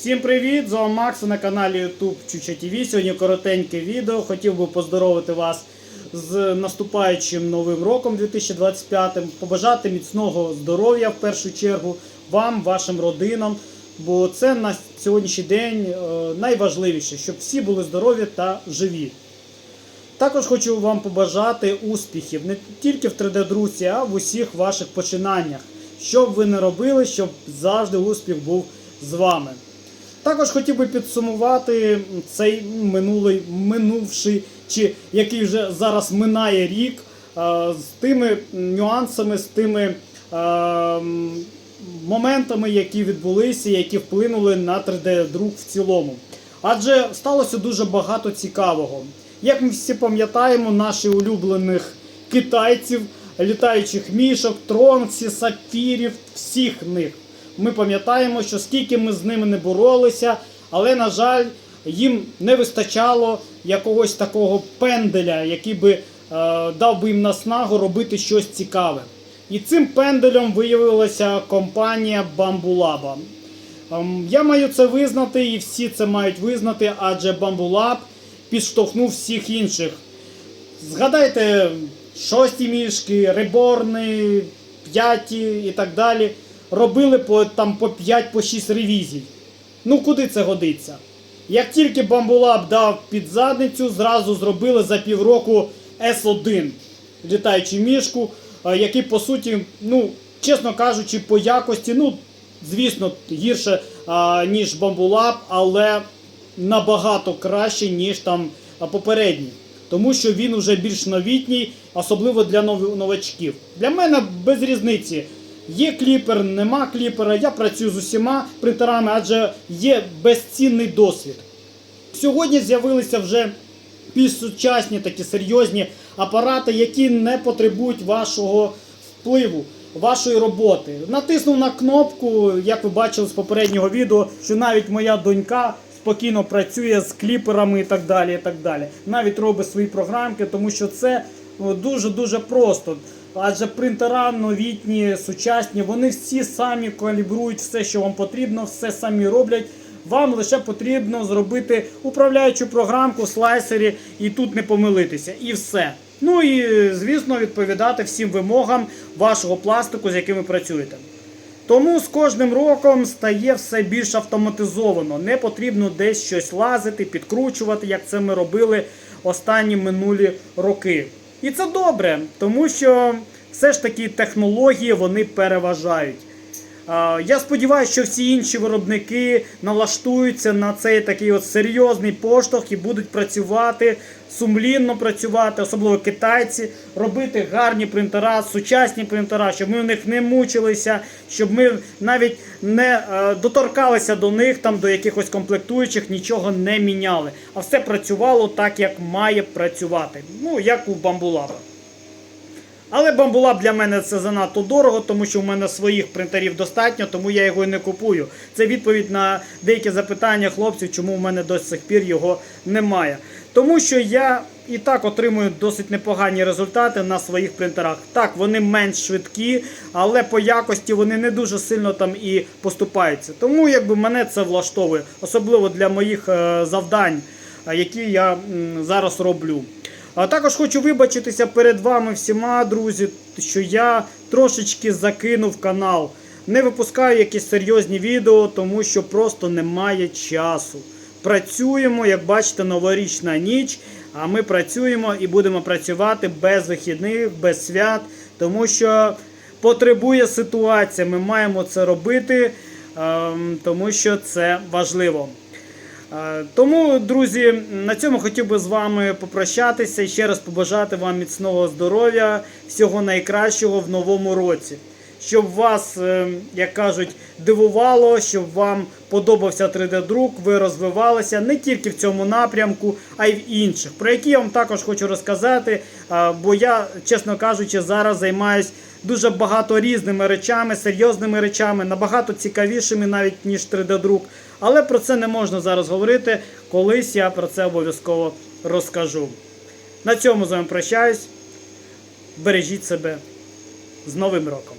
Всім привіт! З вами Макс на каналі YouTube Чуча ТВ. Сьогодні коротеньке відео. Хотів би поздоровити вас з наступаючим новим роком 2025, побажати міцного здоров'я в першу чергу вам, вашим родинам. Бо це на сьогоднішній день е, найважливіше, щоб всі були здорові та живі. Також хочу вам побажати успіхів не тільки в 3D-друзі, а в усіх ваших починаннях. Що б ви не робили, щоб завжди успіх був з вами. Також хотів би підсумувати цей минулий, минувший, чи який вже зараз минає рік, е, з тими нюансами, з тими е, моментами, які відбулися, які вплинули на 3D-друк в цілому. Адже сталося дуже багато цікавого. Як ми всі пам'ятаємо, наших улюблених китайців, літаючих мішок, тронксів, сапфірів, всіх них. Ми пам'ятаємо, що скільки ми з ними не боролися, але, на жаль, їм не вистачало якогось такого пенделя, який би е, дав би їм наснагу робити щось цікаве. І цим пенделем виявилася компанія Bambulaba. Ем, Я маю це визнати, і всі це мають визнати, адже Bambulab підштовхнув всіх інших. Згадайте шості мішки, реборни, п'яті і так далі. Робили по, там, по 5-6 ревізій. Ну куди це годиться? Як тільки Bambulab дав під задницю, зразу зробили за півроку S1 літаючу мішку, е, який по суті, ну, чесно кажучи, по якості, ну, звісно, гірше, ніж Bambulab, але набагато краще, ніж там попередній. Тому що він вже більш новітній, особливо для нов- новачків. Для мене без різниці. Є кліпер, нема кліпера. Я працюю з усіма принтерами, адже є безцінний досвід. Сьогодні з'явилися вже більш такі серйозні апарати, які не потребують вашого впливу, вашої роботи. Натиснув на кнопку, як ви бачили з попереднього відео, що навіть моя донька спокійно працює з кліперами і так далі. і так далі. Навіть робить свої програмки, тому що це дуже-дуже просто. Адже принтера новітні, сучасні, вони всі самі калібрують все, що вам потрібно, все самі роблять. Вам лише потрібно зробити управляючу програмку в слайсері і тут не помилитися. І все. Ну і звісно, відповідати всім вимогам вашого пластику, з яким ви працюєте. Тому з кожним роком стає все більш автоматизовано. Не потрібно десь щось лазити, підкручувати, як це ми робили останні минулі роки. І це добре, тому що все ж таки технології вони переважають. А, Я сподіваюся, що всі інші виробники налаштуються на цей такий от серйозний поштовх і будуть працювати, сумлінно працювати, особливо китайці, робити гарні принтера, сучасні принтера, щоб ми в них не мучилися, щоб ми навіть не е, доторкалися до них, там до якихось комплектуючих, нічого не міняли. А все працювало так, як має працювати. Ну, як у бамбулаба. Але бамбулаб для мене це занадто дорого, тому що в мене своїх принтерів достатньо, тому я його і не купую. Це відповідь на деякі запитання хлопців, чому в мене до сих пір його немає. Тому що я і так отримую досить непогані результати на своїх принтерах. Так, вони менш швидкі, але по якості вони не дуже сильно там і поступаються. Тому якби мене це влаштовує, особливо для моїх е, завдань, е, які я зараз роблю. А також хочу вибачитися перед вами всіма, друзі, що я трошечки закинув канал. Не випускаю якісь серйозні відео, тому що просто немає часу. Працюємо, як бачите, новорічна ніч. А ми працюємо і будемо працювати без вихідних, без свят, тому що потребує ситуація. Ми маємо це робити, ем, тому що це важливо. Е, Тому, друзі, на цьому хотів би з вами попрощатися і ще раз побажати вам міцного здоров'я, всього найкращого в новому році. Щоб вас, е, як кажуть, дивувало, щоб вам подобався 3D-друк, ви розвивалися не тільки в цьому напрямку, а й в інших, про які я вам також хочу розказати. е, Бо я, чесно кажучи, зараз займаюсь дуже багато різними речами, серйозними речами, набагато цікавішими навіть ніж 3D-друк. Але про це не можна зараз говорити. Колись я про це обов'язково розкажу. На цьому з вами прощаюсь. Бережіть себе з Новим роком!